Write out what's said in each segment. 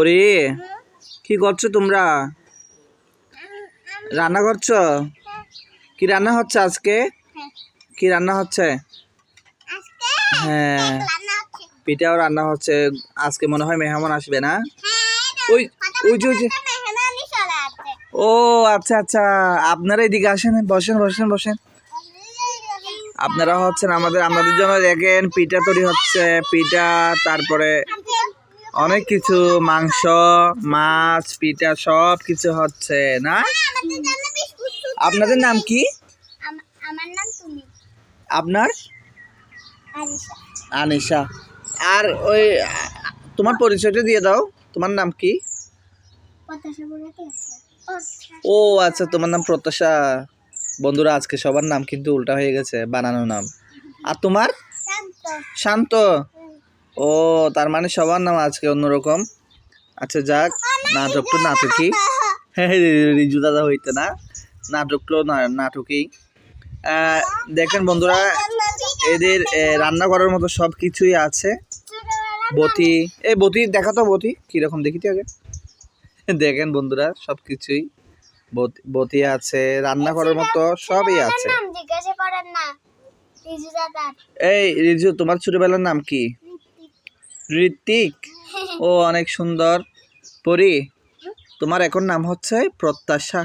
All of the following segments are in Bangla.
ওরে, কি করছ তোমরা? রান্না করছ? কি রান্না হচ্ছে আজকে? কি রান্না হচ্ছে? হ্যাঁ পিঠাও রান্না হচ্ছে। আজকে মনে হয় মেহমান আসবে না? ওই ওই যে ও আচ্ছা আচ্ছা। আপনারা এদিকে আসেন, বসেন বসেন বসেন। আপনারা হচ্ছেন আমাদের আমাদের জন্য দেখেন, পিঠা তৈরি হচ্ছে, পিঠা, তারপরে অনেক কিছু মাংস মাছ পিঠা সব কিছু হচ্ছে না? আপনাদের নাম কি? আপনার? আনিশা। আর ওই তোমার পরিচয়টা দিয়ে দাও। তোমার নাম কি? ও আচ্ছা তোমার নাম প্রত্যাশা। বন্ধুরা আজকে সবার নাম কিন্তু উল্টা হয়ে গেছে বানানো নাম। আর তোমার? শান্ত। শান্ত। ও তার মানে সবার নাম আজকে অন্যরকম। আচ্ছা যাক নাটক তো নাটকই। রিজু দাদা হইতে না। নাটক তো নাটকই। দেখেন বন্ধুরা এদের রান্না করার মতো সব কিছুই আছে। বতি এই বতি দেখা তো বটি কীরকম দেখি তো আগে। দেখেন বন্ধুরা সব কিছুই বতি আছে রান্না করার মতো সবই আছে। এই রিজু তোমার ছোটবেলার নাম কি? ঋত্বিক ও, অনেক সুন্দর। পরি, তোমার এখন নাম হচ্ছে প্রত্যাশা।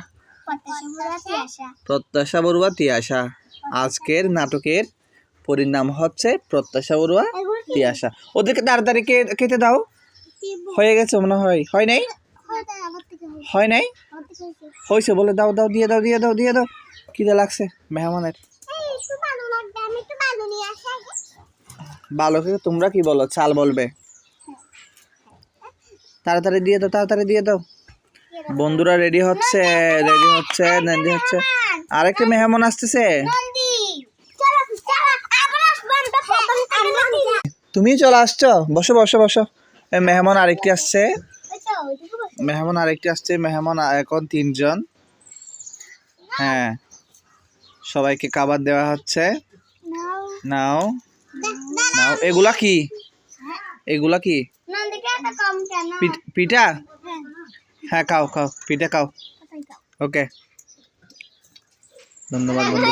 প্রত্যাশা বড়ুয়া তিয়াশা। আজকের নাটকের পরিণাম হচ্ছে প্রত্যাশা বড়ুয়া তিয়াশা। ওদেরকে তাড়াতাড়ি কেটে দাও। হয়ে গেছে মনে হয়। হয় নাই? হয় নাই? হয়েছে বলে দাও দাও, দিয়ে দাও দিয়ে দাও দিয়ে দাও। খিদে লাগছে, মেহমানের। বালকে তোমরা কি বলো? চাল বলবে। তাড়াতাড়ি দিয়ে দাও, তাড়াতাড়ি দিয়ে দাও। বন্ধুরা রেডি হচ্ছে? রেডি হচ্ছে? রেডি হচ্ছে? আরেকটা মেহমান আসতেছে? তুমি চলে আসছো? বসো বসো বসো। মেহমান আরেকটি আসছে। মেহমান আরেকটি আসছে। মেহমান এখন তিনজন। হ্যাঁ। সবাইকে খাবার দেওয়া হচ্ছে। নাও। নাও এগুলা কি? এগুলা কি? পিঠ- পিঠা? হ্যাঁ। খাও খাও পিঠা খাও। ওকে ধন্যবাদ বন্ধু।